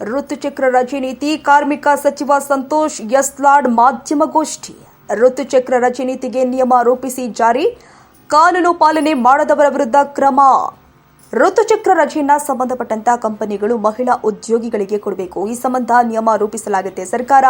ಋತುಚಕ್ರ ರಜೆ ನೀತಿ, ಕಾರ್ಮಿಕ ಸಚಿವ ಸಂತೋಷ್ ಯಸ್ಲಾಡ್ ಮಾಧ್ಯಮಗೋಷ್ಠಿ ಋತುಚಕ್ರ ರಜೆ ನೀತಿಗೆ ನಿಯಮ ರೂಪಿಸಿ ಜಾರಿ, ಕಾನೂನು ಪಾಲನೆ ಮಾಡದವರ ವಿರುದ್ಧ ಕ್ರಮ. ಋತುಚಕ್ರ ರಜೆಯನ್ನ ಸಂಬಂಧಪಟ್ಟಂತ ಕಂಪನಿಗಳು ಮಹಿಳಾ ಉದ್ಯೋಗಿಗಳಿಗೆ ಕೊಡಬೇಕು. ಈ ಸಂಬಂಧ ನಿಯಮ ರೂಪಿಸಲಾಗುತ್ತೆ. ಸರ್ಕಾರ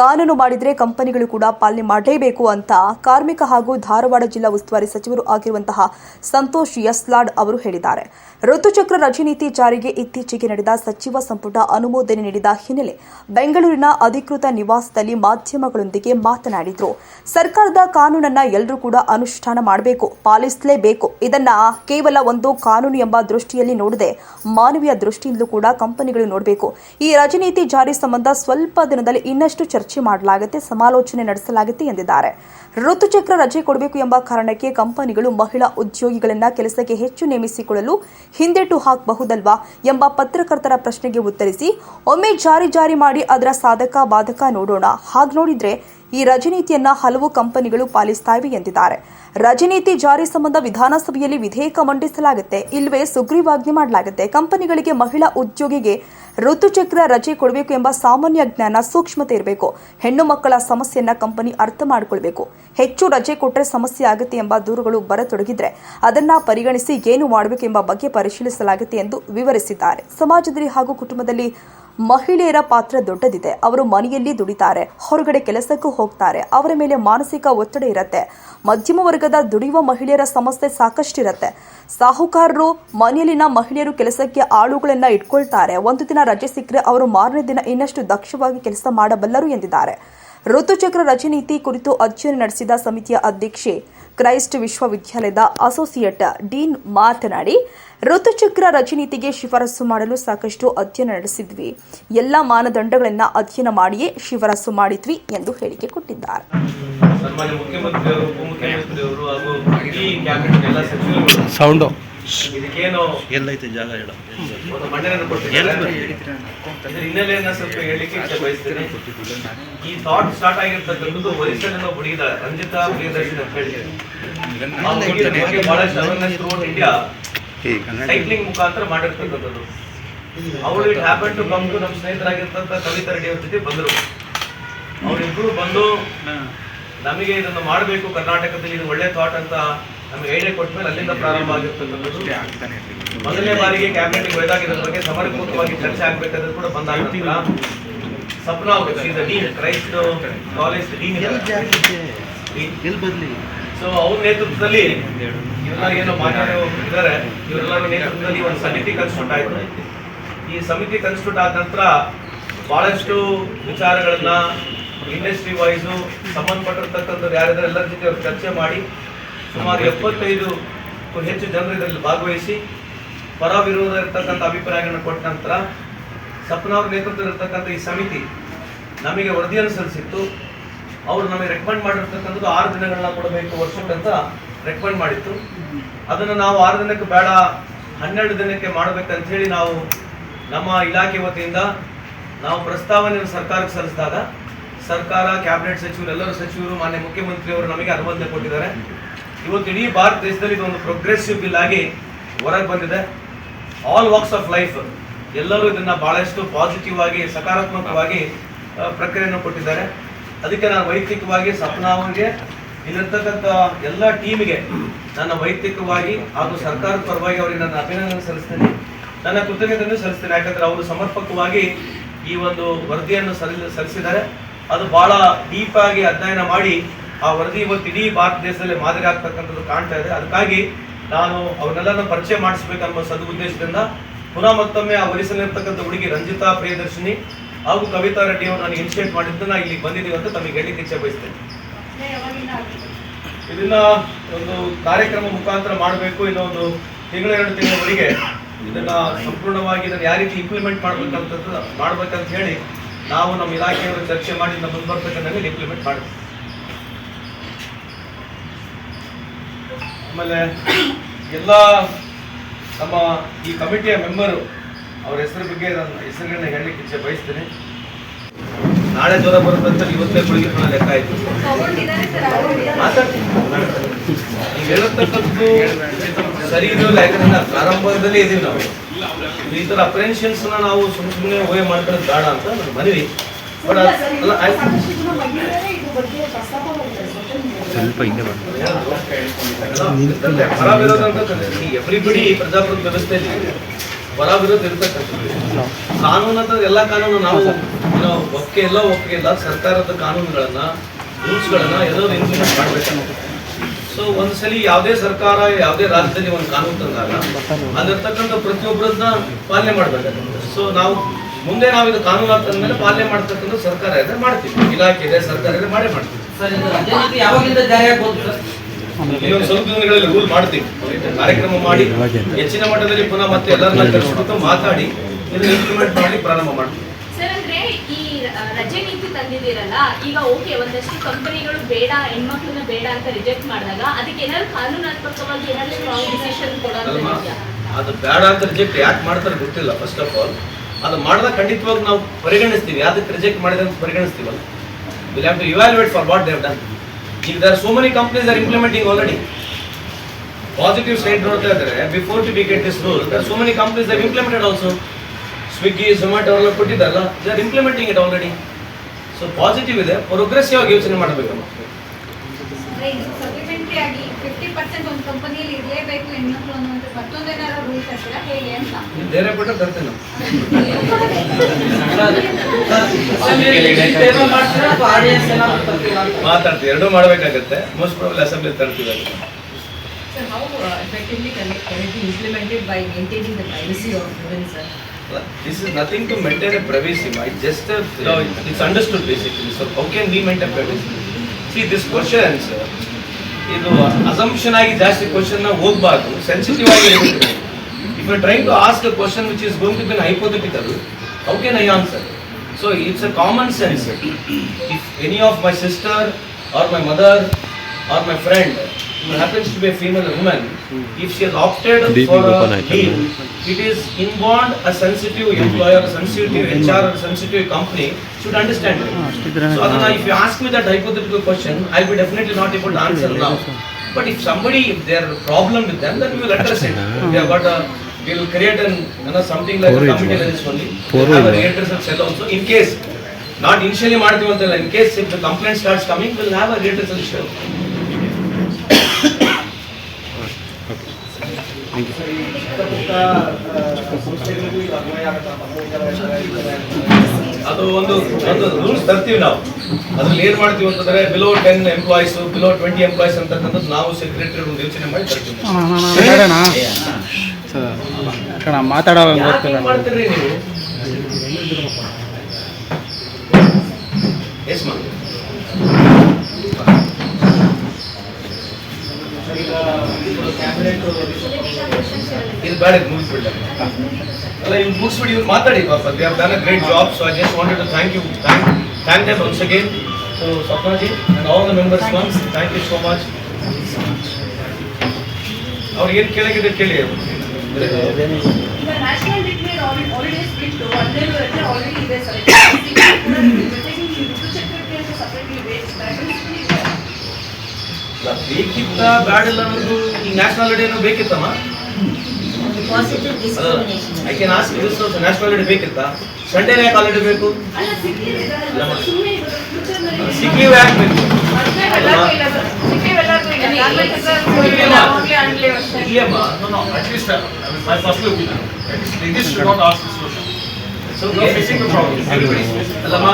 ಕಾನೂನು ಮಾಡಿದ್ರೆ ಕಂಪನಿಗಳು ಕೂಡ ಪಾಲನೆ ಮಾಡಲೇಬೇಕು ಅಂತ ಕಾರ್ಮಿಕ ಹಾಗೂ ಧಾರವಾಡ ಜಿಲ್ಲಾ ಉಸ್ತುವಾರಿ ಸಚಿವರು ಆಗಿರುವಂತಹ ಸಂತೋಷ್ ಯಸ್ಲಾಡ್ ಅವರು ಹೇಳಿದ್ದಾರೆ. ಋತುಚಕ್ರ ರಜೆ ನೀತಿ ಜಾರಿಗೆ ಇತ್ತೀಚೆಗೆ ನಡೆದ ಸಚಿವ ಸಂಪುಟ ಅನುಮೋದನೆ ನೀಡಿದ ಹಿನ್ನೆಲೆ ಬೆಂಗಳೂರಿನ ಅಧಿಕೃತ ನಿವಾಸದಲ್ಲಿ ಮಾಧ್ಯಮಗಳೊಂದಿಗೆ ಮಾತನಾಡಿದರು. ಸರ್ಕಾರದ ಕಾನೂನನ್ನ ಎಲ್ಲರೂ ಕೂಡ ಅನುಷ್ಠಾನ ಮಾಡಬೇಕು, ಪಾಲಿಸಲೇಬೇಕು. ಇದನ್ನ ಕೇವಲ ಒಂದು ಕಾನೂನು ಎಂಬ ದೃಷ್ಟಿಯಲ್ಲಿ ನೋಡದೆ ಮಾನವೀಯ ದೃಷ್ಟಿಯಿಂದಲೂ ಕೂಡ ಕಂಪನಿಗಳು ನೋಡಬೇಕು. ಈ ರಜನೀತಿ ಜಾರಿ ಸಂಬಂಧ ಸ್ವಲ್ಪ ದಿನದಲ್ಲಿ ಇನ್ನಷ್ಟು ಚರ್ಚೆ ಮಾಡಲಾಗುತ್ತೆ, ಸಮಾಲೋಚನೆ ನಡೆಸಲಾಗುತ್ತೆ ಎಂದಿದ್ದಾರೆ. ಋತುಚಕ್ರ ರಜೆ ಕೊಡಬೇಕು ಎಂಬ ಕಾರಣಕ್ಕೆ ಕಂಪನಿಗಳು ಮಹಿಳಾ ಉದ್ಯೋಗಿಗಳನ್ನ ಕೆಲಸಕ್ಕೆ ಹೆಚ್ಚು ನೇಮಿಸಿಕೊಳ್ಳಲು ಹಿಂದೆಟು ಹಾಕಬಹುದಲ್ವಾ ಎಂಬ ಪತ್ರಕರ್ತರ ಪ್ರಶ್ನೆಗೆ ಉತ್ತರಿಸಿ, ಒಮ್ಮೆ ಜಾರಿ ಜಾರಿ ಮಾಡಿ ಅದರ ಸಾಧಕ, ಬಾಧಕ ನೋಡೋಣ. ಹಾಗೆ ನೋಡಿದ್ರೆ ಈ ರಜೆ ನೀತಿಯನ್ನ ಹಲವು ಕಂಪನಿಗಳು ಪಾಲಿಸ್ತಾ ಇವೆ ಎಂದಿದ್ದಾರೆ. ರಜನೀತಿ ಜಾರಿ ಸಂಬಂಧ ವಿಧಾನಸಭೆಯಲ್ಲಿ ವಿಧೇಯಕ ಮಂಡಿಸಲಾಗುತ್ತೆ. ಇಲ್ವೇ ಸುಗ್ರೀವಾಜ್ಞೆ ಮಾಡಲಾಗುತ್ತೆ. ಕಂಪನಿಗಳಿಗೆ ಮಹಿಳಾ ಉದ್ಯೋಗಿಗೆ ಋತುಚಕ್ರ ರಜೆ ಕೊಡಬೇಕು ಎಂಬ ಸಾಮಾನ್ಯ ಜ್ಞಾನ, ಸೂಕ್ಷ್ಮತೆ ಇರಬೇಕು. ಹೆಣ್ಣು ಮಕ್ಕಳ ಸಮಸ್ಯೆಯನ್ನ ಕಂಪನಿ ಅರ್ಥ ಮಾಡಿಕೊಳ್ಬೇಕು. ಹೆಚ್ಚು ರಜೆ ಕೊಟ್ಟರೆ ಸಮಸ್ಯೆ ಆಗುತ್ತೆ ಎಂಬ ದೂರುಗಳು ಬರತೊಡಗಿದ್ರೆ ಅದನ್ನ ಪರಿಗಣಿಸಿ ಏನು ಮಾಡಬೇಕು ಎಂಬ ಬಗ್ಗೆ ಪರಿಶೀಲಿಸಲಾಗುತ್ತೆ ಎಂದು ವಿವರಿಸಿದ್ದಾರೆ. ಸಮಾಜದಲ್ಲಿ ಹಾಗೂ ಕುಟುಂಬದಲ್ಲಿ ಮಹಿಳೆಯರ ಪಾತ್ರ ದೊಡ್ಡದಿದೆ. ಅವರು ಮನೆಯಲ್ಲಿ ದುಡಿತಾರೆ. ಹೊರಗಡೆ ಕೆಲಸಕ್ಕೂ ಹೋಗ್ತಾರೆ. ಅವರ ಮೇಲೆ ಮಾನಸಿಕ ಒತ್ತಡ ಇರುತ್ತೆ. ಮಧ್ಯಮ ವರ್ಗದ ದುಡಿಯುವ ಮಹಿಳೆಯರ ಸಮಸ್ಯೆ ಸಾಕಷ್ಟಿರುತ್ತೆ. ಸಾಹುಕಾರರು ಮನೆಯಲ್ಲಿನ ಮಹಿಳೆಯರು ಕೆಲಸಕ್ಕೆ ಆಳುಗಳನ್ನ ಇಟ್ಕೊಳ್ತಾರೆ. ಒಂದು ದಿನ ರಜೆ ಸಿಕ್ಕರೆ ಅವರು ಮಾರನೇ ದಿನ ಇನ್ನಷ್ಟು ದಕ್ಷವಾಗಿ ಕೆಲಸ ಮಾಡಬಲ್ಲರು ಎಂದಿದ್ದಾರೆ. ಋತುಚಕ್ರ ರಜೆ ಕುರಿತು ಅಧ್ಯಯನ ನಡೆಸಿದ ಸಮಿತಿಯ ಅಧ್ಯಕ್ಷೆ ಕ್ರೈಸ್ಟ್ ವಿಶ್ವವಿದ್ಯಾಲಯದ ಅಸೋಸಿಯೇಟ್ ಡೀನ್ ಮಾತನಾಡಿ ಋತುಚಕ್ರ ರಚನೀತಿಗೆ ನೀತಿಗೆ ಶಿಫಾರಸು ಮಾಡಲು ಸಾಕಷ್ಟು ಅಧ್ಯಯನ ನಡೆಸಿದ್ವಿ. ಎಲ್ಲ ಮಾನದಂಡಗಳನ್ನು ಅಧ್ಯಯನ ಮಾಡಿಯೇ ಶಿಫಾರಸು ಮಾಡಿದ್ವಿ ಎಂದು ಹೇಳಿಕೆ ಕೊಟ್ಟಿದ್ದಾರೆ. ಸೌಂಡು ಇದಕ್ಕೇನು ಎಲ್ಲೈತೆ ಜಾಗ ಹೇಳ. ಒಂದು ಕೊಟ್ಟಿದ್ದಾರೆ. ಇದ್ರ ಹಿನ್ನೆಲೆಯನ್ನ ಸ್ವಲ್ಪ ಹೇಳಲಿಕ್ಕೆ ಬಯಸ್ತೀನಿ ಬಯಸ್ತೇನೆ. ಈ ಥಾಟ್ ಸ್ಟಾರ್ಟ್ ಆಗಿರ್ತಕ್ಕಂಥದ್ದು ಒರಿಸ್ಸಾಲಿನ ಒಬ್ಬ ಹುಡುಗಿದ ರಂಜಿತಾ ಪ್ರಿಯದರ್ಶನ್ ಅಂತ ಹೇಳಿ ಬಹಳಷ್ಟು ಅವೇರ್ನೆಸ್ ಥ್ರೂಔಟ್ ಇಂಡಿಯಾ ಸೈಕ್ಲಿಂಗ್ ಮುಖಾಂತರ ಮಾಡಿರ್ತಕ್ಕಂಥದ್ದು. ಅವಳು it happen to come to ನಮ್ಮ ಸ್ನೇಹಿತರಾಗಿರ್ತಂತ ಕವಿತಾ ರೆಡ್ಡಿ ಅವ್ರ ಜೊತೆ ಬಂದರು. ಅವರಿಬ್ರು ಬಂದು ನಮಗೆ ಇದನ್ನು ಮಾಡಬೇಕು ಕರ್ನಾಟಕದಲ್ಲಿ ಇದು ಒಳ್ಳೆ ಥಾಟ್ ಅಂತ ನಮಗೆ ಐಡಿಯಾ ಕೊಟ್ಟ ಮೇಲೆ ಅಲ್ಲಿಂದ ಪ್ರಾರಂಭ ಆಗಿರ್ತಕ್ಕಂಥದ್ದು ಮೊದಲನೇ ಬಾರಿಗೆ ಕ್ಯಾಬಿನೆಟ್ ಒಯ್ದಾಗ ಇದರ ಬಗ್ಗೆ ಸಮರ್ಪಕವಾಗಿ ಚರ್ಚೆ ಆಗ್ಬೇಕಾದ್ರೆ ಕೂಡ ಬಂದಾಗ ನಂತರ ಸಪ್ನಾ ಅವರು dean Christ college dean so ಅವ್ರ ನೇತೃತ್ವದಲ್ಲಿ ಇವರೆಲ್ಲ ಏನೋ ಮಾನ್ಯರು ಇದ್ದಾರೆ. ಇವರೆಲ್ಲರ ನೇತೃತ್ವದಲ್ಲಿ ಒಂದು ಸಮಿತಿ ಕನ್ಸ್ಟಿಟ್ಯೂಟ್ ಆಯಿತು ಈ ಸಮಿತಿ ಕನ್ಸ್ಟಿಟ್ಯೂಟ್ ಆದ ನಂತರ ಬಹಳಷ್ಟು ವಿಚಾರಗಳನ್ನ ಇಂಡಸ್ಟ್ರಿ ವೈಸು ಸಂಬಂಧಪಟ್ಟಿರ್ತಕ್ಕಂಥದ್ದು ಯಾರಿದ್ದಾರೆ ಎಲ್ಲರ ಜೊತೆ ಅವ್ರು ಚರ್ಚೆ ಮಾಡಿ ಸುಮಾರು ಎಪ್ಪತ್ತೈದು ಹೆಚ್ಚು ಜನರು ಇದರಲ್ಲಿ ಭಾಗವಹಿಸಿ ಪರ ವಿರೋಧ ಇರತಕ್ಕಂಥ ಅಭಿಪ್ರಾಯಗಳನ್ನು ಕೊಟ್ಟ ನಂತರ ಸಪ್ನ ಅವ್ರ ನೇತೃತ್ವದಲ್ಲಿರ್ತಕ್ಕಂಥ ಈ ಸಮಿತಿ ನಮಗೆ ವರದಿಯನ್ನು ಸಲ್ಲಿಸಿತ್ತು ಅವರು ನಮಗೆ ರೆಕಮೆಂಡ್ ಮಾಡಿರ್ತಕ್ಕಂಥದ್ದು ಆರು ದಿನಗಳನ್ನ ಕೊಡಬೇಕು ವರ್ಷಕ್ಕಂತ ರೆಕಮೆಂಡ್ ಮಾಡಿತ್ತು. ಅದನ್ನು ನಾವು ಆರು ದಿನಕ್ಕೆ ಬೇಡ, ಹನ್ನೆರಡು ದಿನಕ್ಕೆ ಮಾಡಬೇಕಂತ ಹೇಳಿ ನಾವು ನಮ್ಮ ಇಲಾಖೆ ವತಿಯಿಂದ ನಾವು ಪ್ರಸ್ತಾವನೆಯನ್ನು ಸರ್ಕಾರಕ್ಕೆ ಸಲ್ಲಿಸಿದಾಗ ಸರ್ಕಾರ, ಕ್ಯಾಬಿನೆಟ್ ಸಚಿವರು, ಎಲ್ಲರೂ ಸಚಿವರು, ಮಾನ್ಯ ಮುಖ್ಯಮಂತ್ರಿಯವರು ನಮಗೆ ಅನುಮೋದನೆ ಕೊಟ್ಟಿದ್ದಾರೆ. ಇವತ್ತು ಇಡೀ ಭಾರತ ದೇಶದಲ್ಲಿ ಇದೊಂದು ಪ್ರೋಗ್ರೆಸಿವ್ ಬಿಲ್ ಆಗಿ ಹೊರಗೆ ಬಂದಿದೆ. ಆಲ್ ವಾಕ್ಸ್ ಆಫ್ ಲೈಫ್ ಎಲ್ಲರೂ ಇದನ್ನ ಬಹಳಷ್ಟು ಪಾಸಿಟಿವ್ ಆಗಿ, ಸಕಾರಾತ್ಮಕವಾಗಿ ಪ್ರಕ್ರಿಯೆಯನ್ನು ಕೊಟ್ಟಿದ್ದಾರೆ. ಅದಕ್ಕೆ ನಾನು ವೈಯಕ್ತಿಕವಾಗಿ ಸಪ್ನಾ ಅವರಿಗೆ ಇಲ್ಲಿರ್ತಕ್ಕಂಥ ಎಲ್ಲ ಟೀಮಿಗೆ ನನ್ನ ವೈಯಕ್ತಿಕವಾಗಿ ಹಾಗೂ ಸರ್ಕಾರದ ಪರವಾಗಿ ಅವರಿಗೆ ನನ್ನ ಅಭಿನಂದನೆ ಸಲ್ಲಿಸ್ತೇನೆ. ನನ್ನ ಕೃತಜ್ಞತೆಯನ್ನು ಸಲ್ಲಿಸ್ತೇನೆ. ಯಾಕಂದ್ರೆ ಅವರು ಸಮರ್ಪಕವಾಗಿ ಈ ಒಂದು ವರದಿಯನ್ನು ಸಲ್ಲಿ ಸಲ್ಲಿಸಿದ್ದಾರೆ. ಅದು ಬಹಳ ಡೀಪ್ ಆಗಿ ಅಧ್ಯಯನ ಮಾಡಿ ಆ ವರದಿ ಇವತ್ತು ಇಡೀ ಭಾರತ ದೇಶದಲ್ಲಿ ಮಾದರಿ ಆಗ್ತಕ್ಕಂಥದ್ದು ಕಾಣ್ತಾ ಇದೆ. ಅದಕ್ಕಾಗಿ ನಾನು ಅವನ್ನೆಲ್ಲರನ್ನ ಪರಿಚಯ ಮಾಡಿಸ್ಬೇಕನ್ನೋ ಸದುದ್ದೇಶದಿಂದ ಪುನಃ ಮತ್ತೊಮ್ಮೆ ಆ ವಯಸ್ಸಲ್ಲಿರ್ತಕ್ಕಂಥ ಹುಡುಗಿ ರಂಜಿತಾ ಪ್ರಿಯದರ್ಶಿನಿ ಹಾಗೂ ಕವಿತಾ ರೆಡ್ಡಿ ಅವರು ನನಗೆ ಇನ್ಸ್ಟೇಟ್ ಮಾಡಿದ್ದು ನಾ ಇಲ್ಲಿ ಬಂದಿದ್ದೀವಿ ಅಂತ ತಮಗೆ ಹೇಳಲಿಕ್ಕೆ ಇಚ್ಛೆ ಬಯಸ್ತೇನೆ. ಇದನ್ನ ಒಂದು ಕಾರ್ಯಕ್ರಮ ಮುಖಾಂತರ ಮಾಡಬೇಕು. ಇನ್ನೊಂದು ತಿಂಗಳ, ಎರಡು ತಿಂಗಳವರೆಗೆ ಇದನ್ನ ಸಂಪೂರ್ಣವಾಗಿ ಇದನ್ನು ಯಾವ ರೀತಿ ಇಂಪ್ಲಿಮೆಂಟ್ ಮಾಡ್ಬೇಕಂತ ಮಾಡ್ಬೇಕಂತ ಹೇಳಿ ನಾವು ನಮ್ಮ ಇಲಾಖೆಯವರು ಚರ್ಚೆ ಮಾಡಿ ನಮ್ಮ ಮುಂದೆ ಇಂಪ್ಲಿಮೆಂಟ್ ಮಾಡ್ತೀವಿ. ಆಮೇಲೆ ಎಲ್ಲ ನಮ್ಮ ಈ ಕಮಿಟಿಯ ಮೆಂಬರು ಅವ್ರ ಹೆಸರು ಬಗ್ಗೆ ನನ್ನ ಹೆಸರುಗಳನ್ನ ಹೇಳಲಿಕ್ಕೆ ಇಚ್ಛೆ ಬಯಸ್ತೇನೆ. ನಾಳೆ ಜ್ವರ ಬರುತ್ತಂತ ಇವತ್ತೇ ಗುಳಿಗೆ ಲೆಕ್ಕ ಆಯಿತು. ಮಾತಾಡ್ತೀನಿ. ಈಗ ಹೇಳತಕ್ಕಂಥದ್ದು ಸರಿ ಇರೋಲ್ಲ ಯಾಕಂದ್ರೆ ನಾವು ಪ್ರಾರಂಭದಲ್ಲಿ ಇದೀವಿ ನಾವು. ಈ ಥರ ಅಪ್ರೆನ್ಷನ್ಸ್ನ ನಾವು ಸುಮ್ಮ ಸುಮ್ಮನೆ ಊಹೆ ಮಾಡ್ಕೊಳ್ಳೋದು ಬೇಡ ಅಂತ ನನ್ನ ಮನವಿ. ಬಟ್ ಅಲ್ಲ, ಆಯ್ತು. ಸ್ವಲ್ಪ ಹಿಂದೆ ಎವ್ರಿಬಡಿ ಪ್ರಜಾಪ್ರಭುತ್ವ ವ್ಯವಸ್ಥೆಯಲ್ಲಿ ಬರ ವಿರೋಧ ಇರ್ತಕ್ಕಂಥದ್ದು. ಕಾನೂನು ಅಂತ ಎಲ್ಲ ಕಾನೂನು ನಾವು ಒಪ್ಪಿಗೆ ಇಲ್ಲ ಒಪ್ಪಿಗೆ ಇಲ್ಲ. ಸರ್ಕಾರದ ಕಾನೂನುಗಳನ್ನ ರೂಲ್ಸ್ಗಳನ್ನ ಎಲ್ಲರೂ ಇಂಪ್ಲಿಮೆಂಟ್ ಮಾಡಬೇಕು ಸೊ ಒಂದ್ಸಲಿ ಯಾವುದೇ ಸರ್ಕಾರ ಯಾವುದೇ ರಾಜ್ಯದಲ್ಲಿ ಒಂದು ಕಾನೂನು ತಂದಾಗ ಅದಿರ್ತಕ್ಕಂಥ ಪ್ರತಿಯೊಬ್ಬರನ್ನ ಪಾಲನೆ ಮಾಡ್ಬೇಕಾಗುತ್ತೆ. ಸೊ ನಾವು ಮುಂದೆ ನಾವು ಇದು ಕಾನೂನು ತಂದ್ಮೇಲೆ ಪಾಲನೆ ಮಾಡ್ತಕ್ಕಂಥ ಸರ್ಕಾರ ಇದೆ ಮಾಡ್ತೀವಿ. ಇಲಾಖೆ ಇದೆ ಸರ್ಕಾರ ಇದೆ ಮಾಡೇ ಮಾಡ್ತೀವಿ. ಸರ್ ಇದು ಯಾವಾಗಿಂದ ಜಾರಿ ಆಗ್ಬೋದು ಸರ್? ಇನ್ನೊಂದು ಸ್ವಲ್ಪ ದಿನಗಳಲ್ಲಿ ರೂಲ್ ಮಾಡ್ತೀವಿ ಕಾರ್ಯಕ್ರಮ ಮಾಡಿ ಹೆಚ್ಚಿನ ಮಟ್ಟದಲ್ಲಿ ಪುನಃ ಮತ್ತೆ ಎಲ್ಲರನ್ನ ಕರೆಸ್ಬಿಟ್ಟು ಮಾತಾಡಿ ಇದನ್ನ ಇಂಪ್ಲಿಮೆಂಟ್ ಮಾಡಿ ಪ್ರಾರಂಭ ಮಾಡ್ತೀವಿ. ಸರ್ ಅಂದ್ರೆ ಈ ರಜೆ ನೀತಿ ತಂದಿದ್ದೀರಲ್ಲ ಈಗ ಓಕೆ ಒಂದಷ್ಟು ಕಂಪನಿಗಳು ಬೇಡ ಹೆಣ್ಮಕ್ಳನ್ನ ಬೇಡ ಅಂತ ರಿಜೆಕ್ಟ್ ಮಾಡಿದಾಗ ಅದಕ್ಕೆ ಏನಾದ್ರು ಕಾನೂನಾತ್ಮಕವಾಗಿ ಏನಾದ್ರು ಸ್ಟ್ರಾಂಗ್ ಡಿಸಿಷನ್ ಕೊಡೋದು ಅಲ್ವಾ? ಅದು ಬೇಡ ಅಂತ ರಿಜೆಕ್ಟ್ ಯಾಕೆ ಮಾಡ್ತಾರೆ ಗೊತ್ತಿಲ್ಲ ಫಸ್ಟ್ ಆಫ್ ಆಲ್ ಅದು ಮಾಡಿದಾಗ ಖಂಡಿತವಾಗಿ ನಾವು ಪರಿಗಣಿಸ್ತೀವಿ. ಅದಕ್ಕೆ ರಿಜೆಕ್ಟ್ ಮಾಡಿದೆ ಅಂತ ಪರಿಗಣಿಸ್ತೀವಲ್ಲ? Will have to evaluate for what they've done ಈಗ there so many companies are implementing already positive side ನೋಡ್ತಾ ಇದ್ದಾರೆ before to we get this rule there so many companies are implemented also Swiggy Zomato ಎಲ್ಲ ಕೊಟ್ಟಿದ್ದಾರಲ್ಲ they are implementing it already so positive ಇದೆ progressive ಆಗಿ ಯೋಚನೆ ಮಾಡಬೇಕಮ್ಮ supplementary ಆಗಿ fifty percent ಒಂದು ಕಂಪನಿಯಲ್ಲಿ ಇರಲೇಬೇಕು ಹೆಣ್ಮಕ್ಳು ಅನ್ನುವಂಥ ಬೇರೆ ಕೊಟ್ಟರೆ ತರ್ತೇನೆ ಮಾತಾಡ್ತೀವಿ ಎರಡೂ ಮಾಡಬೇಕಾಗತ್ತೆ ಮೋಸ್ಟ್ ಪ್ರಾಬಲ್ ಅಸೆಂಬ್ಲಿ ತರ್ತೀವಿ Sir, how uh, effectively can it, can it be implemented by maintaining the privacy of women, sir? This is nothing to maintain a privacy, my just a, you know, it's understood basically. So how can we maintain privacy? See this question, uh, ಇದು assumption ಆಗಿ ಜಾಸ್ತಿ question ಹೋಗ್ಬಾರ್ದು sensitive ಆಗಿ if you try to ask a question which is going to be in hypothetical how can I answer so it's a common sense if any of my sister or my mother or my friend happens to be a female woman, if she has opted for a leave, it is inborn a sensitive employer, sensitive HR, a sensitive company should understand it. So Adana, if you ask me that hypothetical question, I'll be definitely not able to answer now. But if somebody, if there are problem with them, then we will address it. We have got a, we will create an, you know, something like a committee like this only. We have a redressal cell also, in case, not initially ಮಾಡ್ತೀವಿ ಅಂತಲ್ಲ, in case if the complaint starts coming, will have a redressal cell. ಅದು ಒಂದು ಒಂದು rules ತರ್ತೀವಿ ನಾವು. ಅದ್ರಲ್ಲಿ ಏನು ಮಾಡ್ತೀವಿ ಅಂತಂದ್ರೆ below ten employees below twenty employees ಅಂತಕ್ಕಂಥದ್ದು ನಾವು ಸೆಕ್ರೆಟರಿ ಒಂದು ಯೋಚನೆ ಮಾಡಿ ತರ್ತೀವಿ. ಮಾತಾಡೋ ಮಾಡ್ತೀರಿ ನೀವು? ಎಸ್ ಮಾ ಇದು ಬೇಡ ಇದು ಮುಗಿಸ್ಬಿಡ್ಲ. ಅಲ್ಲ ಇವ್ನು ಮುಗಿಸ್ಬಿಡಿ ಇವ್ರು ಮಾತಾಡಿ ಪಾಪ. They have done a great job so I just wanted to thank you thank thank them once again so Swapnaji and all the members once thank you so much ಅವ್ರಿಗೆ ಏನು ಕೇಳಾಗಿದೆ ಕೇಳಿ. ಈಗ ನ್ಯಾಷನಲ್ ಡಿಗ್ರಿ ಹಾಲಿಡೇಸ್ ಬಿಟ್ಟು ಹದಿನೈದು ರಜೆ already ಇದೆ sir ಜೊತೆಗೆ ಈ ಋತುಚಕ್ರಕ್ಕೆ ಅಂತ ಸಪರೇಟ್ಲಿ ವೇಸ್ಟ್ ಅಲ್ಲ, ಬೇಕಿತ್ತ ಬ್ಯಾಡಿಲ್ಲ ಅನ್ನೋದು ಈ ನ್ಯಾಷನಲ್ ಹಾಲಿಡೇ ಏನೋ ಬೇಕಿತ್ತಮ್ಮ? I can ask this national holiday ಬೇಕಿತ್ತಾ? ಸಂಡೇ ಯಾಕೆ ಹಾಲಿಡೇ ಬೇಕು? ಸಿಗ್ಲೀವ್ ಯಾಕೆ ಬೇಕು? ಇಲ್ಲಮ್ಮ this question. So, You are facing the problem. Everybody is facing. ಅಲ್ಲಮ್ಮ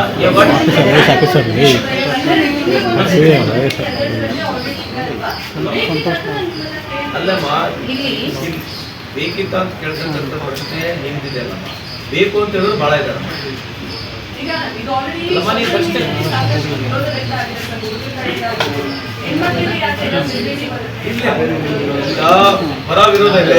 ಯಾವಾಗ ಅಲ್ಲಮ್ಮ ಬೇಕಿತ್ತ ಅಂತ ಕೇಳ್ತಕ್ಕಂಥ ಪ್ರಶ್ನೆ ನಿಮ್ದಿದೆ ಅಲ್ಲಮ್ಮ. ಬೇಕು ಅಂತ ಹೇಳಿದ್ರು ಭಾಳ ಇದ್ದಾರೆ ಪರ ವಿರೋಧ ಇದೆ.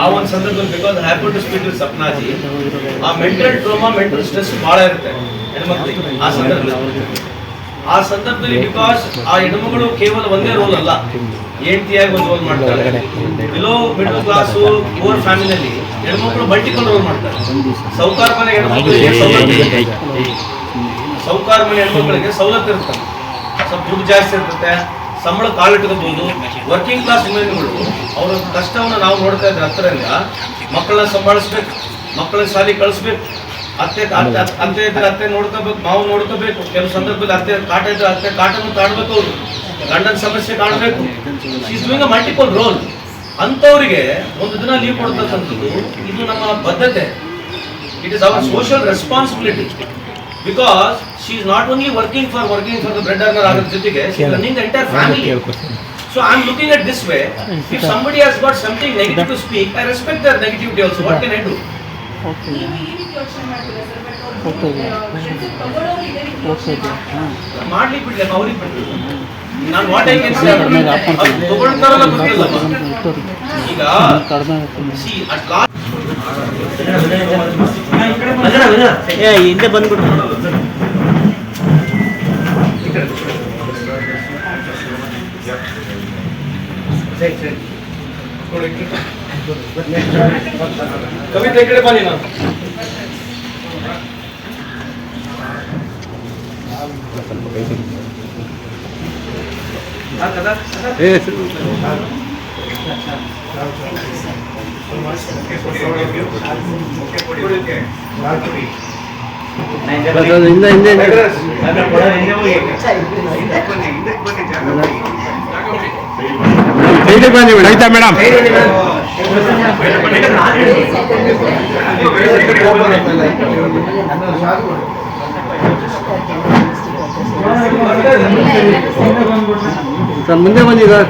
ಆ ಒಂದು ಸಂದರ್ಭದಲ್ಲಿ because happen to speak Sapnaji ಆ ಮೆಂಟಲ್ ಟ್ರೋಮಾ ಮೆಂಟಲ್ ಸ್ಟ್ರೆಸ್ ಬಹಳ ಇರುತ್ತೆ ಹೆಣ್ಮಕ್ಳಿಗೆ. ಆ ಸಂದರ್ಭದಲ್ಲಿ. ಆ ಸಂದರ್ಭದಲ್ಲಿ ಬಿಕಾಸ್ ಆ ಹೆಣ್ಮಗಳು ಕೇವಲ ಒಂದೇ ರೋಲ್ ಅಲ್ಲ ಹೆಂಡತಿಯಾಗಿ ಒಂದು ರೋಲ್ ಮಾಡ್ತಾರೆ. ಬಿಲೋ ಮಿಡಲ್ ಕ್ಲಾಸು ಪೂರ್ ಫ್ಯಾಮಿಲಿಯಲ್ಲಿ ಹೆಣ್ಮಕ್ಳು ಮಲ್ಟಿಪಲ್ ರೋಲ್ ಮಾಡ್ತಾರೆ. ಸೌಕಾರ ಮನೆ ಹೆಣ್ಮಕ್ಳಿಗೆ. ಸೌಕಾರ ಮನೆ ಹೆಣ್ಮಕ್ಳಿಗೆ ಸವಲತ್ತು ಇರುತ್ತೆ. ಸ್ವಲ್ಪ ದುಡ್ಡು ಜಾಸ್ತಿ ಇರ್ತದೆ ಸಂಬಳ ಕಾಲಿಟ್ಕೋಬಹುದು ವರ್ಕಿಂಗ್ ಕ್ಲಾಸ್ ವುಮೆನ್ಗಳು ಅವರ ಕಷ್ಟವನ್ನು ನಾವು ನೋಡ್ತಾ ಇದ್ರೆ ಹತ್ತಿರದಿಂದ ಮಕ್ಕಳನ್ನ ಸಂಭಾಳಿಸ್ಬೇಕು ಮಕ್ಕಳ ಶಾಲೆ ಕಳಿಸ್ಬೇಕು. ಅತ್ತೆ ಅತ್ತೆ ಇದ್ರೆ ಅತ್ತೆ ನೋಡ್ಕೋಬೇಕು, ಮಾವು ನೋಡ್ಕೋಬೇಕು. ಕೆಲವು ಸಂದರ್ಭದಲ್ಲಿ ಅತ್ತೆ ಕಾಟ ಇದ್ರೆ ಅತ್ತೆ ಕಾಟನ್ನು ಕಾಡ್ಬೇಕು ಅವರು. ಗಂಡನ ಸಮಸ್ಯೆ ಕಾಣಬೇಕು. ಈಸ್ ಡೂಯಿಂಗ್ ಮಲ್ಟಿಪಲ್ ರೋಲ್ ಅಂಥವ್ರಿಗೆ ಒಂದು ದಿನ ಲೀವ್ ಕೊಡ್ತಕ್ಕಂಥದ್ದು, ಇದು ನಮ್ಮ ಬದ್ಧತೆ. It is our social responsibility because she is not only working for working for the bread earner ಆಗೋದ್ರ ಜೊತೆಗೆ running the entire family so I am looking at this way if somebody has got something negative to speak I respect their negativity also what can I do ಮಾಡ್ಲಿಕ್ಕೆ ಬಿಡ್ಲಿ ಅವ್ರಿಗೆ ಬಿಡ್ಲಿ. ನಾನು what I can ತಗೊಳ್ತಾರಲ್ಲ ಗೊತ್ತಿಲ್ಲ ಈಗ last ಹಿಂದೆ ಬಂದ್ಬಿಟ್ಟು ಕವಿತೆ ಕಡೆ ಬನ್ನಿ ನಾನು. ಹಿಂದೆ ಹಿಂದೆ ಸೈಡಿಗೆ ಬನ್ನಿ ಮೇಡಮ್ ಆಯ್ತಾ ಮೇಡಮ್ ಸರ್ ಮುಂದೆ ಬನ್ನಿ ಸರ್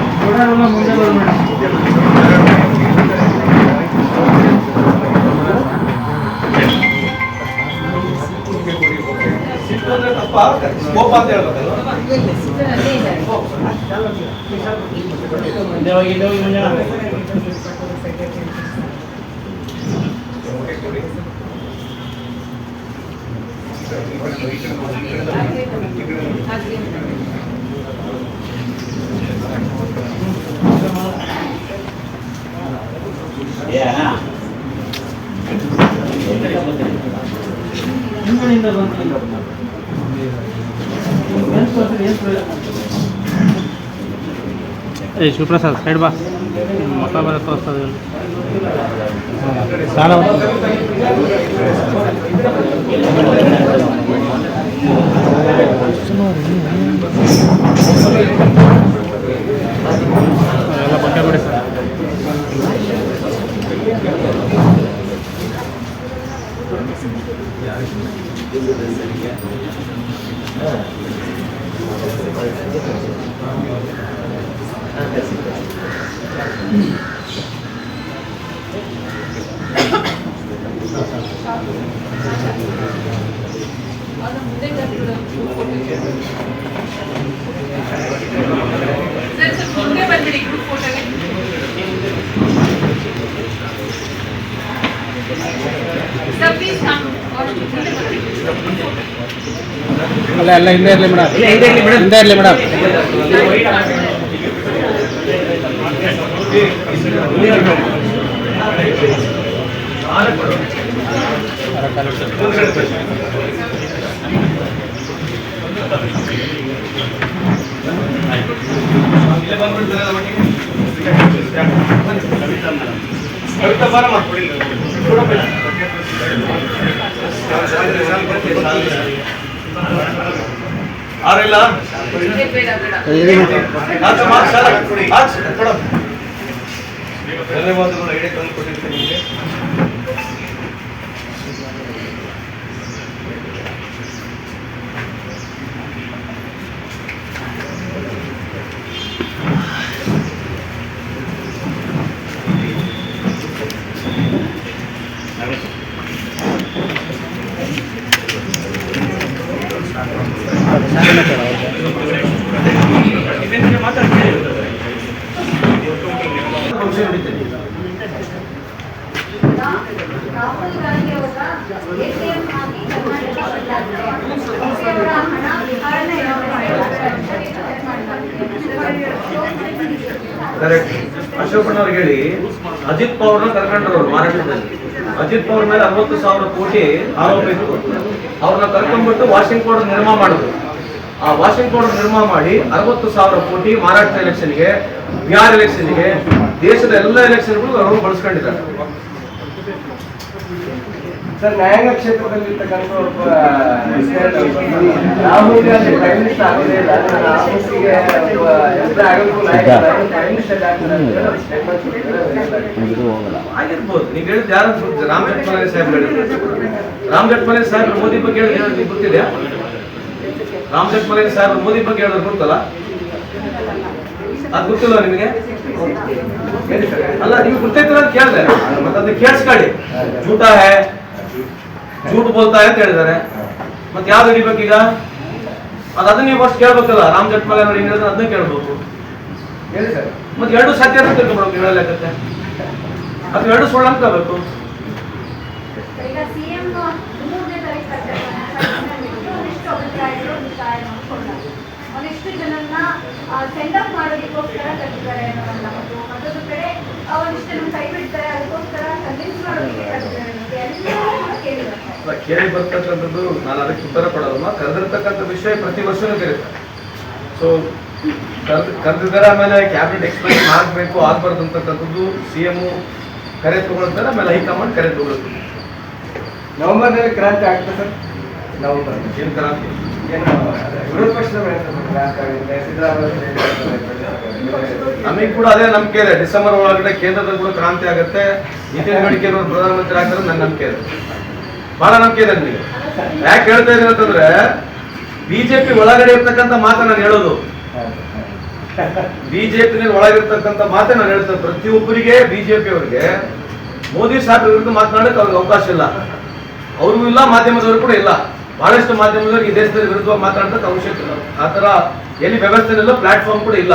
ಸಿಟ್ಟು ಅಂದ್ರೆ ತಪ್ಪಾ ಕೋಪ ಅಂತ ಹೇಳ್ಬೇಕಲ್ವ ಏ ಶಿವಪ್ರಸಾದ್ ಸೈಡ್ ಬಾ ಮಕ್ಕ ಬರ ತೋರಿಸ್ತದೆ ಸಾಲ ಎಲ್ಲ ಬಟ್ಟೆ ಬಿಡಿ ಸರ್ ಅದು ಮುಂದೆ ಸರ್ ಸ್ವಲ್ಪ ಮುಂದೆ ಬಂದ್ಬಿಡಿ ಗ್ರೂಪ್ ಫೋಟೋಗೆ ಸರ್ ಪ್ಲೀಸ್ ಕಮ್ ಮುಂದೆ ಬರ್ತೀವಿ ಅಲ್ಲ ಎಲ್ಲ ಹಿಂದೆ ಇರಲಿ ಮೇಡಮ್ ಹಿಂದೆ ಇರಲಿ ಮೇಡಮ್ ಇಲ್ಲೇ ಬಂದ್ಬಿಡ್ತಾರೆ ನಮ್ಮ ಮಟ್ಟಿಗೆ. ಕವಿತಾ ಬಾರಮ್ಮ. ಆರಿಲ್ಲ. ಧನ್ಯವಾದಗಳು ಹೇಳಿ ತಂದು ಕೊಟ್ಟಿದ್ದೀನಿ ನಿಮಗೆ ಮಾತಾಡ್ತೀನಿ ರಾಹುಲ್ ಗಾಂಧಿ ಅವರ ATM ಆಗಿ ಕರ್ನಾಟಕ ಬದಲಾಗಿದೆ. ಮೋದಿ ಅವರ ಹಣ ವಿಹಾರನ ಯಾವ ಕರೆಕ್ಟ್ ಅಶೋಕಣ್ಣವ್ರಿಗೆ ಹೇಳಿ, ಅಜಿತ್ ಪವರ್ನ ಕರ್ಕೊಂಡ್ರು ಮಹಾರಾಷ್ಟ್ರದಲ್ಲಿ. ಅಜಿತ್ ಪವರ್ ಮೇಲೆ ಅರವತ್ತು ಸಾವಿರ ಕೋಟಿ ಆರೋಪ ಇತ್ತು. ಅವ್ರನ್ನ ಕರ್ಕೊಂಡ್ಬಿಟ್ಟು ವಾಷಿಂಗ್ ಪೌಡರ್ ನಿರ್ಮಾಣ ಮಾಡಿದ್ರು. ಆ ವಾಷಿಂಗ್ ಪೌಡರ್ ನಿರ್ಮಾಣ ಮಾಡಿ ಅರವತ್ತು ಸಾವಿರ ಕೋಟಿ ಮಹಾರಾಷ್ಟ್ರ ಎಲೆಕ್ಷನ್ಗೆ ಬಿಹಾರ್ ಎಲೆಕ್ಷನ್ಗೆ ದೇಶದ ಎಲ್ಲ ಎಲೆಕ್ಷನ್ಗಳು ಅವರು ಬಳಸ್ಕೊಂಡಿದ್ದಾರೆ. ಸರ್ ನ್ಯಾಯಾಂಗ ಕ್ಷೇತ್ರದಲ್ಲಿರ್ತಕ್ಕಂಥ ಒಬ್ಬ ರಾಹುಲ್ ಗಾಂಧಿ ಪ್ರೈಮ್ ಮಿನಿಸ್ಟರ್ ಆಗೋದೇ ಇಲ್ಲ. ಆಫೀಸಿಗೆ ಆಗೋಕ್ಕೂ ಪ್ರೈಮ್ ಮಿನಿಸ್ಟರ್. ಆಗಿರ್ಬೋದು. ನೀವು ಹೇಳಿದ್ ಯಾರು ರಾಮ್ ಜೇಠ್ಮಲಾನಿ ಸಾಹೇಬ್ ಹೇಳಿದ್ರು. ರಾಮ್ ಜೇಠ್ಮಲಾನಿ ಸಾಹೇಬ್ ಮೋದಿ ಬಗ್ಗೆ ಹೇಳಿದ್ರೆ. ನಿಮ್ಗೆ ಗೊತ್ತಿದೆಯಾ? ರಾಮ್ ಜೇಠ್ಮಲಾನಿ ಸಾಹೇಬ್ ಮೋದಿ ಬಗ್ಗೆ ಹೇಳಿದ್ರೆ ಗೊತ್ತಲ್ಲ? ಅದು ಗೊತ್ತಿಲ್ಲ ನಿಮಗೆ? ಅಲ್ಲ ನೀವು ಗೊತ್ತೈತಿಲ್ಲ ಅಂತ ಕೇಳಿದೆ. ಮತ್ತೆ ಕೇಳಿಸ್ಕೊಳ್ಳಿ. ಜೂಟ ಹೇ ಜೂಟ್ ಬೋಲ್ತಾ ಹೇ ಅಂತ ಹೇಳಿದ್ದಾರೆ. ಮತ್ತೆ ಯಾವ್ದು ಹಿಡಿಬೇಕೀಗ? ಅದು ಅದನ್ನ ನೀವು ಫಸ್ಟ್ ಕೇಳ್ಬೇಕಲ್ಲ ರಾಮ್ ಜಟ್ಮಲ್ ಅವ್ರು ಹೇಳಿದ್ರೆ ಅದನ್ನ ಕೇಳ್ಬೇಕು. ಹೇಳಿ ಸರ್. ಮತ್ತೆ ಎರಡು ಸತ್ಯ ಅಂತ ತಿಳ್ಕೊಬೇಕು ಹೇಳೋ ಲೆಕ್ಕಕ್ಕೆ ಅದು ಎರಡು ಸುಳ್ಳು ಅನ್ಕೋಬೇಕು ಈಗ ಕರ್ತವ್ಯ ಒಂದಿಷ್ಟು ಜನನ್ನ ಸೆಂಡ್ ಅಪ್ ಮಾಡೋದಕ್ಕೋಸ್ಕರ ಕಟ್ಟಿದ್ದಾರೆ ಅನ್ನೋದನ್ನ ಮತ್ತು ಮತ್ತೊಂದು ಕಡೆ ಆ, ಒಂದಿಷ್ಟು ಜನ ಕೈ ಬಿಡ್ತಾರೆ ಅದಕ್ಕೋಸ್ಕರ ಕನ್ವಿನ್ಸ್ ಮಾಡೋದಕ್ಕೆ ಕೂಡ ಕೇಳಿ ಬರ್ತಕ್ಕಂಥದ್ದು ನಾನು ಅದಕ್ಕೆ ಉತ್ತರ ಕೊಡೋದಲ್ಲ. ಕರೆದಿರ್ತಕ್ಕಂಥ ವಿಷಯ ಪ್ರತಿ ವರ್ಷವೂ ಕರೀತಾರೆ ಸೊ ಕರೆದು ಕರೆದಿದ್ದಾರೆ ಆಮೇಲೆ ಕ್ಯಾಬಿನೆಟ್ ಎಕ್ಸ್ಪ್ಲೈನ್ ಆಗಬೇಕು ಆಗ್ಬಾರ್ದು ಅಂತಕ್ಕಂಥದ್ದು ಸಿ ಎಂ ಕರೆ ತಗೊಳ್ತಾರೆ ಆಮೇಲೆ ಹೈಕಮಾಂಡ್ ಕರೆ ತಗೊಳ್ತಾರೆ ನವೆಂಬರ್ನಲ್ಲಿ ಕ್ರಾಂತಿ ಆಗ್ತದೆ ಸರ್? ನವೆಂಬರ್ ಏನು ಕ್ರಾಂತಿ? ಏನು ವಿರೋಧ ಪಕ್ಷದ ನಮಗೆ ಕೂಡ ಅದೇ ನಂಬಿಕೆ ಇದೆ. ಡಿಸೆಂಬರ್ ಒಳಗಡೆ ಕೇಂದ್ರದಲ್ಲಿ ಕೂಡ ಕ್ರಾಂತಿ ಆಗುತ್ತೆ. ನಿತಿನ್ ಗಡ್ಕರಿ ಅವರು ಪ್ರಧಾನಮಂತ್ರಿ ಆಗ್ತಾರೆ ನನ್ನ ನಂಬಿಕೆ ಇದೆ. ಬಹಳ ನಂಬಿಕೆ ಇದೆ ನನಗೆ ಯಾಕೆ ಹೇಳ್ತಾ ಇದ್ದೀನಿ ಅಂತಂದ್ರೆ, ಬಿಜೆಪಿ ಒಳಗಡೆ ಇರ್ತಕ್ಕಂಥ ಮಾತು ನಾನು ಹೇಳೋದು. ಬಿಜೆಪಿ ಒಳಗಿರ್ತಕ್ಕಂಥ ಮಾತೇ ನಾನು ಹೇಳ್ತೇನೆ ಪ್ರತಿಯೊಬ್ಬರಿಗೆ, ಬಿಜೆಪಿ ಅವರಿಗೆ, ಮೋದಿ ಸಾಹೇಬ್ ವಿರುದ್ಧ ಮಾತನಾಡಕ್ಕೆ ಅವ್ರಿಗೆ ಅವಕಾಶ ಇಲ್ಲ. ಅವ್ರಿಗೂ ಇಲ್ಲ ಮಾಧ್ಯಮದವರು ಕೂಡ ಇಲ್ಲ. ಬಹಳಷ್ಟು ಮಾಧ್ಯಮದವರು ಈ ದೇಶದಲ್ಲಿ ವಿರುದ್ಧವಾಗಿ ಮಾತಾಡೋದಕ್ಕೆ ಅವಶ್ಯಕ ಇಲ್ಲ. ಆ ತರ ಎಲ್ಲಿ ವ್ಯವಸ್ಥೆ ಇಲ್ಲ ಪ್ಲಾಟ್ಫಾರ್ಮ್ ಕೂಡ ಇಲ್ಲ.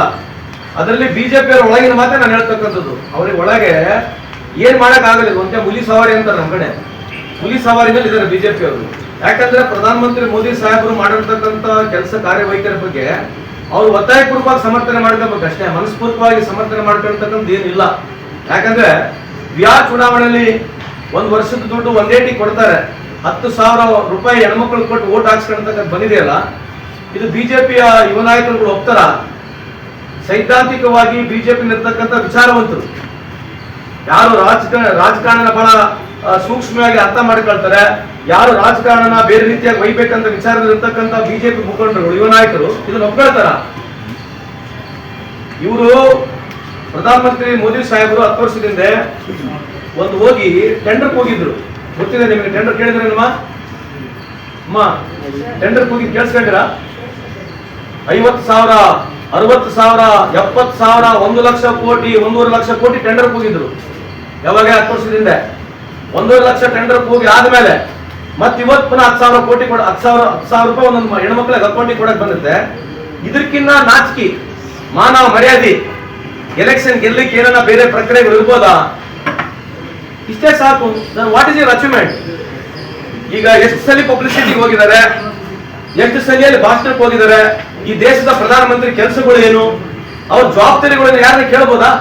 ಅದರಲ್ಲಿ ಬಿಜೆಪಿ ಅವರ ಒಳಗಿನ ಮಾತೇ ನಾನು ಹೇಳ್ತಕ್ಕಂಥದ್ದು. ಅವ್ರಿಗೆ ಒಳಗೆ ಏನ್ ಮಾಡಕ್ ಆಗಲ್ಲ ಒಂದೇ ಹುಲಿ ಸವಾರಿ ಅಂತ ನಮ್ಮ ಕಡೆ. ಹುಲಿ ಸವಾರಿನಲ್ಲಿ ಇದ್ದಾರೆ ಬಿಜೆಪಿ ಅವರು. ಯಾಕಂದ್ರೆ ಪ್ರಧಾನಮಂತ್ರಿ ಮೋದಿ ಸಾಹೇಬರು ಮಾಡಿರ್ತಕ್ಕಂಥ ಕೆಲಸ ಕಾರ್ಯವೈಖರಿ ಬಗ್ಗೆ ಅವ್ರು ಪೂರ್ವಕ ಸಮರ್ಥನೆ ಮಾಡ್ಕೋಬೇಕು ಅಷ್ಟೇ, ಮನಸ್ಪೂರ್ವಕವಾಗಿ ಸಮರ್ಥನೆ ಮಾಡ್ಕೊಳ್ತಕ್ಕಂಥ ಏನಿಲ್ಲ. ಯಾಕಂದ್ರೆ ಬಿಹಾರ್ ಚುನಾವಣೆಯಲ್ಲಿ ಒಂದು ವರ್ಷದ ದುಡ್ಡು ಒಂದೇಟಿ ಕೊಡ್ತಾರೆ. ಹತ್ತು ಸಾವಿರ ರೂಪಾಯಿ ಹೆಣ್ಮಕ್ಳು ಕೊಟ್ಟು ಓಟ್ ಹಾಕ್ಸ್ಕೊಳ್ತಕ್ಕಂಥ ಬಂದಿದೆಯಲ್ಲ ಇದು ಬಿಜೆಪಿಯ ಯುವ ನಾಯಕರುಗಳು ಒಪ್ತಾರ. ಸೈದ್ಧಾಂತಿಕವಾಗಿ ಬಿಜೆಪಿ ಇರ್ತಕ್ಕಂಥ ವಿಚಾರವಂತರು. ಯಾರು ರಾಜಕಾರಣ ರಾಜಕಾರಣ ಬಹಳ ಸೂಕ್ಷ್ಮವಾಗಿ ಅರ್ಥ ಮಾಡ್ಕೊಳ್ತಾರೆ. ಯಾರು ರಾಜಕಾರಣನ ಬೇರೆ ರೀತಿಯಾಗಿ ಒಯ್ಬೇಕಂತ ವಿಚಾರದಲ್ಲಿ ಇರ್ತಕ್ಕಂಥ ಬಿಜೆಪಿ ಮುಖಂಡರು ಯುವ ನಾಯಕರು, ಇದನ್ನ ಒಪ್ಕೊಳ್ತಾರ? ಇವರು ಪ್ರಧಾನಮಂತ್ರಿ ಮೋದಿ ಸಾಹೇಬರು ಹತ್ತು ವರ್ಷದಿಂದ ಒಂದು ಹೋಗಿ ಟೆಂಡರ್ ಹೋಗಿದ್ರು. ಗೊತ್ತಿದೆ ನಿಮಗೆ ಟೆಂಡರ್ ಕೇಳಿದ್ರೆ ಅಮ್ಮ ಟೆಂಡರ್ ಹೋಗಿ ಕೇಳಿಸ್ಕೊಂಡಿರ? ಐವತ್ತು ಸಾವಿರ, ಅರವತ್ತು ಸಾವಿರ, ಎಪ್ಪತ್ತು ಸಾವಿರ, ಒಂದು ಲಕ್ಷ ಕೋಟಿ, ಒಂದೂವರೆ ಲಕ್ಷ ಕೋಟಿ ಟೆಂಡರ್ ಹೋಗಿದ್ರು. ಯಾವಾಗ ಹತ್ತು ವರ್ಷದಿಂದ ಒಂದೂವರೆ ಲಕ್ಷ ಟೆಂಡರ್ ಹೋಗಿ ಆದ್ಮೇಲೆ ಮತ್ತೆ ಇವತ್ತು ಪುನಃ ಹತ್ತು ಸಾವಿರ ಕೋಟಿ ಕೊಡ ಹತ್ತು ಸಾವಿರ ಹತ್ತು ಸಾವಿರ ರೂಪಾಯಿ ಒಂದೊಂದು ಹೆಣ್ಮಕ್ಳಿಗೆ ಅಕೌಂಟಿಗೆ ಕೊಡಕ್ ಬಂದಿರುತ್ತೆ. ಇದಕ್ಕಿನ್ನ ನಾಚಿಕೆ, ಮಾನವ ಮರ್ಯಾದೆ ಎಲೆಕ್ಷನ್ ಗೆಲ್ಲಕ್ಕೆ ಏನನ್ನ ಬೇರೆ ಪ್ರಕ್ರಿಯೆಗಳು ಇರ್ಬೋದಾ? ಇಷ್ಟೇ ಸಾಕು. ವಾಟ್ ಇಸ್ ಯುವರ್ ಅಚೀವ್ಮೆಂಟ್ ಈಗ ಎಷ್ಟು ಸಲ ಪಬ್ಲಿಸಿಟಿಗೆ ಹೋಗಿದ್ದಾರೆ? ಎಷ್ಟು ಸಲಿಯಲ್ಲಿ ಭಾಷಣಕ್ಕೆ ಹೋಗಿದ್ದಾರೆ? ಈ ದೇಶದ ಪ್ರಧಾನಮಂತ್ರಿ ಕೆಲಸಗಳು ಏನು? ಅವ್ರ ಜವಾಬ್ದಾರಿಗಳನ್ನು ಯಾರನ್ನ ಕೇಳ್ಬೋದಾ?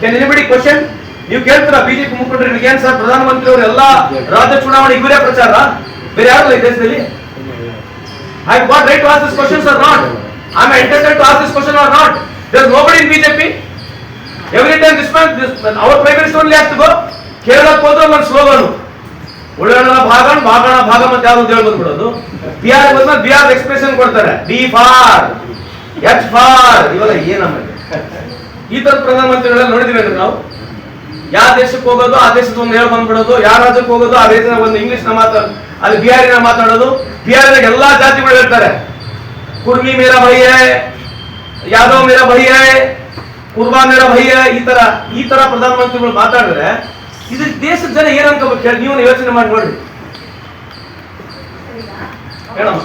ಕ್ಯಾನ್ ಎನಿಬಡಿ ಕ್ವಶನ್ ನೀವು ಕೇಳ್ತೀರಾ, ಬಿಜೆಪಿ ಮುಖಂಡರಿಗೆ ಏನ್ ಸರ್ ಪ್ರಧಾನಮಂತ್ರಿ ಅವರು ಎಲ್ಲಾ ರಾಜ್ಯ ಚುನಾವಣೆ ಇವರೇ ಪ್ರಚಾರ? ಬೇರೆ ಯಾರು ಈ ದೇಶದಲ್ಲಿ? I what right to ask this questions are not I am entertain to ask this question or not there nobody in BJP every time this man this our prime minister to go ಕೇಳಕ್ ಹೋದ್ರೆ ಒಂದು slogan ಉಳ್ಳಾಣ ಭಾಗಣ ಭಾಗಣ ಭಾಗ ಅಂತ ಅಂತ ಹೇಳಿ ಬಂದ್ಬಿಡೋದು ಬಿಹಾರ್ ಬಂದ್ರೆ Bihar expression ಕೊಡ್ತಾರೆ. ಡಿ ಫಾರ್ ಎಚ್ ಫಾರ್ ಇವೆಲ್ಲ ಏನಮ್ಮ? ಈ ತರ ಪ್ರಧಾನಮಂತ್ರಿಗಳೆಲ್ಲ ಅಂದ್ರೆ ನಾವು. ಯಾವ ದೇಶಕ್ಕೆ ಹೋಗೋದು ಆ ದೇಶದ ಒಂದು ಹೇಳಿ ಬಂದ್ಬಿಡೋದು ಯಾವ ರಾಜ್ಯಕ್ಕೆ ಹೋಗೋದು ಆ ದೇಶದ ಒಂದು ಇಂಗ್ಲಿಷ್ನ ಮಾತಾಡ ಅಲ್ಲಿ ಬಿಹಾರಿನ ಮಾತಾಡೋದು. ಬಿಹಾರಿನಾಗ ಎಲ್ಲಾ ಜಾತಿಗಳು ಹೇಳ್ತಾರೆ ಕುರ್ಮಿ ಮೇರ ಭಯ ಯಾದವ್ ಮೇರ ಭಯ ಕುರ್ಬಾ ಮೇರ ಭಯ ಈ ತರ ಈ ತರ ಪ್ರಧಾನಮಂತ್ರಿಗಳು ಮಾತಾಡಿದ್ರೆ ಇದು ದೇಶದ ಜನ ಏನ್ ಅನ್ಕೋಬೇಕು? ಹೇಳಿ ನೀವು ಯೋಚನೆ ಮಾಡಿ ನೋಡ್ರಿ. ಹೇಳಮ್ಮ.